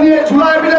নিয়ে ঝুলায় মিলে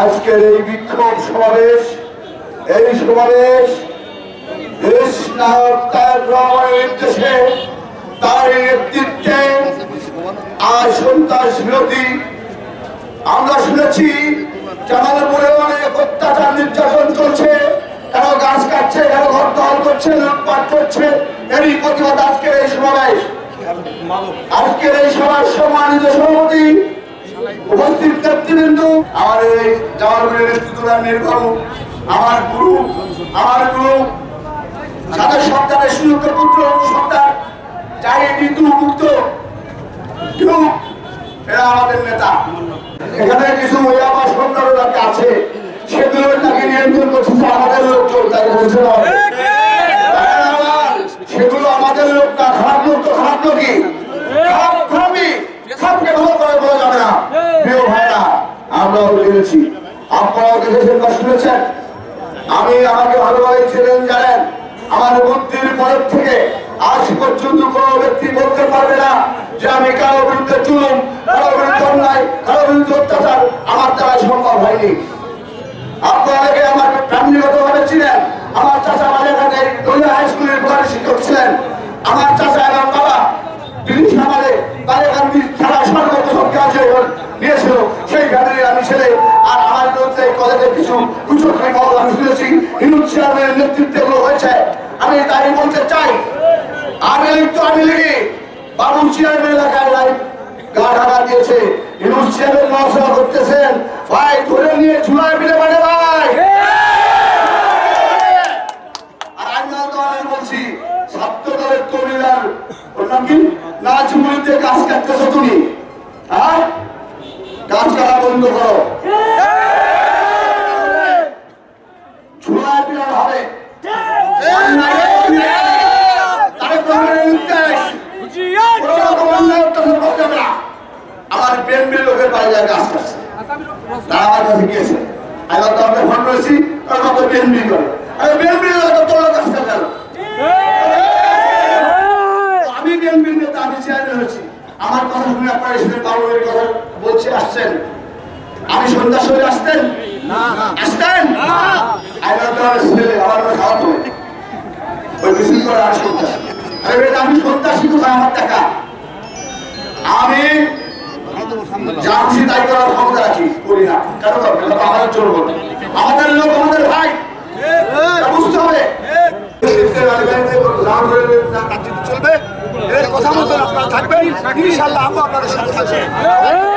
আজকের এই বিক্ষোভ সমাবেশ, এই সমাবেশ দেশ নায়ক তার রহমানের তার নেতৃত্বে আজ সন্ত্রাস বিরোধী আমরা শুনেছি, জামালপুরে অনেক অত্যাচার নির্যাতন চলছে কারও গাছ কাটছে কারও ঘর দখল করছে, লুটপাট করছে, এরই প্রতিবাদ আজকের এই সমাবেশ। এই সম্মানিত সভাপতি উপস্থিত আমার এই নির্ভর আমার গুরু আমার গুরু সুযোগ্য পুত্র যাই ঋতু মুক্ত এরা আমাদের নেতা। এখানে কিছু আবার সন্তানরা আছে, সেগুলো তাকে নিয়ন্ত্রণ করছে আমাদের লোকজন, তাকে বলছে না সেগুলো আমাদের লোক না খারাপ লোক তো খারাপ লোকই খারাপ খারাপই খারাপকে ভালো করে বলা যাবে না প্রিয় ভাইরা আমরাও জেনেছি আপনারাও দেখেছেন বা শুনেছেন আমি আমাকে ভালোভাবে ছিলেন জানেন। আমার বুদ্ধির পরের থেকে আজ পর্যন্ত কোন ব্যক্তি বলতে পারবে না যে আমি কারও বিরুদ্ধে চুলুম কারও বিরুদ্ধে অন্যায়, কারও বিরুদ্ধে অত্যাচার আমার দ্বারা সম্ভব হয়নি। আপনারা আমার ফ্যামিলিগত ভাবে ছিলেন আমার চাচা বাজারঘাটে দলীয় হাই স্কুলের প্রধান শিক্ষক ছিলেন। আমার চাচা এবং আমি শুনেছি হিন্দু চেয়ারম্যানের নেতৃত্বে হয়েছে। আমি তাই বলতে চাই, আমি লীগ তো আমি লিগি বাবু ভাই আর আমি বলছি ছাত্র দলের কর্মীরা ওর নাম কি? নাচমুড়িতে গাছ কাটতেছো তুমি। হ্যাঁ? গাছ কাটা বন্ধ করো ঝুলায় পিলার হবে অন্যায় করবে। তারেক রহমানের নির্দেশ। কোনো রকম অন্যায় অত্যাচার করা যাবে না। আমার বাইরে গাছ কাটছে তারা আমার কাছে গিয়েছে। আমি তো আমরা ফোন করেছি তারা কত বিএনপি করে। আমি বিএনপির লোক তো তোর কাটে না। আমি বিএনপির নেতা আমি চেয়ারম্যান হয়েছি। আমার কথা শুনে আপনারা এসে বাবুদের কথা বলছে, আসছেন? আমি সন্ধ্যা সময় আসতেন? আসতেন? আমি তো আমার ছেলে আমার খাওয়াতো ওই মিছিল করে আর সন্ধ্যা। আমি সন্ত্রাসী কোথায়? আমার টাকা। আমি যা খুশি তাই করার ক্ষমতা রাখি, করি না। কেন করবে? আমাদের জন্য আমাদের লোক, আমাদের ভাই। বুঝতে হবে। চলবে কথা মতো আপনারা থাকবেন। ইনশাল্লাহ আমরা আপনাদের সাথে থাকব।